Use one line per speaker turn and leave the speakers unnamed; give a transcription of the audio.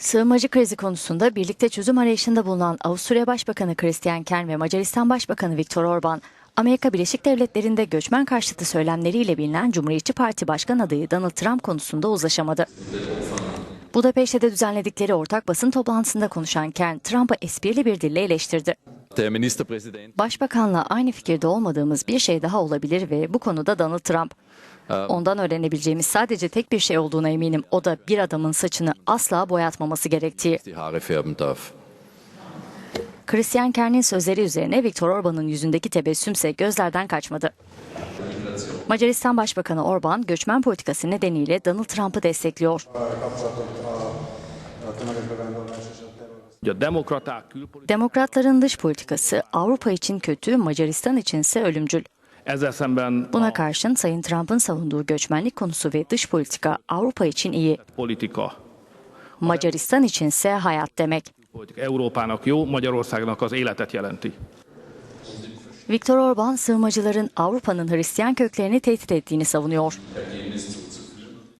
Sığınmacı krizi konusunda birlikte çözüm arayışında bulunan Avusturya Başbakanı Christian Kern ve Macaristan Başbakanı Viktor Orban, Amerika Birleşik Devletleri'nde göçmen karşıtı söylemleriyle bilinen Cumhuriyetçi Parti Başkan adayı Donald Trump konusunda uzlaşamadı. Budapeşte'de düzenledikleri ortak basın toplantısında konuşan Kern, Trump'ı esprili bir dille eleştirdi. Başbakanla aynı fikirde olmadığımız bir şey daha olabilir ve bu konuda Donald Trump. Ondan öğrenebileceğimiz sadece tek bir şey olduğuna eminim. O da bir adamın saçını asla boyatmaması gerektiği. Christian Kern'in sözleri üzerine Viktor Orban'ın yüzündeki tebessümse gözlerden kaçmadı. Macaristan Başbakanı Orban, göçmen politikası nedeniyle Donald Trump'ı destekliyor. Demokratların dış politikası Avrupa için kötü, Macaristan içinse ölümcül. Buna karşın Sayın Trump'ın savunduğu göçmenlik konusu ve dış politika Avrupa için iyi. Macaristan içinse hayat demek. Viktor Orban, sığınmacıların Avrupa'nın Hristiyan köklerini tehdit ettiğini savunuyor.